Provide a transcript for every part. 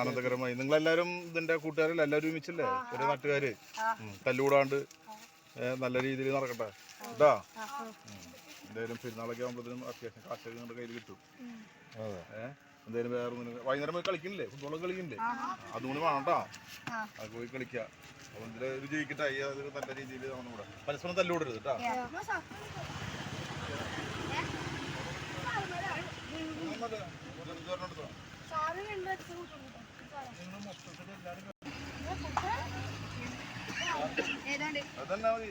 ആനന്ദകരമായി. നിങ്ങളെല്ലാരും ഇതിന്റെ കൂട്ടുകാരിൽ എല്ലാവരും ഒരുമിച്ചല്ലേ? ഒരു നാട്ടുകാര്? തല്ലുകൂടാണ്ട് നല്ല രീതിയിൽ നടക്കട്ടെ. കേട്ടാ എന്തായാലും പെരുന്നാളൊക്കെ ആകുമ്പോഴത്തേനും അത്യാവശ്യം കാശൊക്കെ നിങ്ങളുടെ കയ്യിൽ കിട്ടും. ഏഹ് എന്തായാലും വേറെ ഒന്നും വൈകുന്നേരം പോയി കളിക്കണില്ലേ? ഫുട്ബോളൊക്കെ കളിക്കണില്ലേ? അതുകൊണ്ട് കൂടി വേണം കേട്ടോ അത് പോയി കളിക്കുക അപ്പൊ ഇതിലൊരു ഒരു ജയിക്കട്ടെ? ഈ അത് നല്ല രീതിയിൽ നമ്മുടെ കൂടെ പരസ്പരം തല്ലുകൂടരുത് കേട്ടോ ഏതാണ്ട്? അതന്നെ മതി.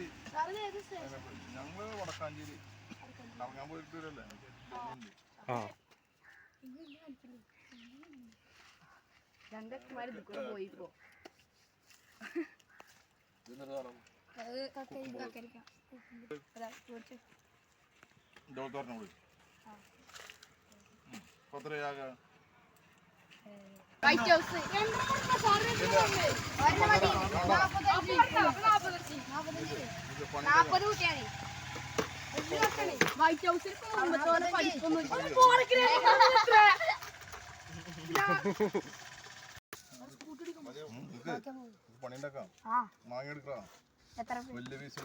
ഞങ്ങൾ വടക്കാഞ്ചേരി. ഞാൻ പോയിട്ടില്ലല്ലേ വരല്ലേ രണ്ടക്കന്മാര് ഇതുക്കൂടെ പോയി ഇപ്പോ അത് കക്കരിക്ക കക്കരിക്ക അതാ ഇതോളത്ത് പറഞ്ഞോളൂ പത്രയാക വൈറ്റ് ഹൗസ് നാപ്പത് കുട്ടിയാണ്. വൈറ്റ് ഹൗസിൽ പഠിപ്പൊന്നും പണിയുണ്ടാക്കാം മാങ്ങ എടുക്കാം വലിയ പീസ്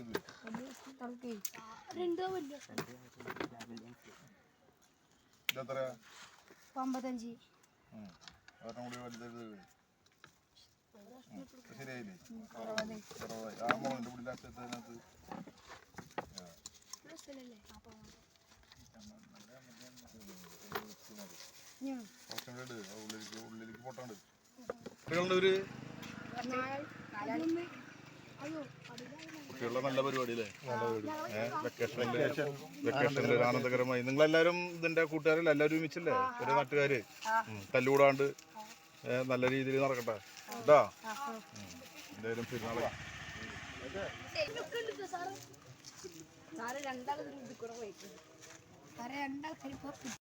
ഇതെത്ര അമ്പത്തഞ്ച് ഒരെണ്ണം കൂടി വലുത് ശരിയായില്ലേ അറുപതായി ആ മുളകിന്റെ പൊടി ലാസ്റ്റ് ഉള്ളിലേക്ക് ഉള്ളിലേക്ക് പൊട്ടാണ്ട്. ഒരു കുട്ടികളുടെ നല്ല പരിപാടി അല്ലേ വെക്കേഷനിൽ ആനന്ദകരമായി ആനന്ദകരമായി. നിങ്ങളെല്ലാരും ഇതിന്റെ കൂട്ടുകാരല്ലേ? എല്ലാവരും ഒരുമിച്ചല്ലേ? ഒരു നാട്ടുകാര്. തല്ലുകൂടാണ്ട് നല്ല രീതിയിൽ നടക്കട്ടെ. കേട്ടാ? എന്തായാലും പെരുന്നാളെ. സാറ് രണ്ടാളും ഇതിൽ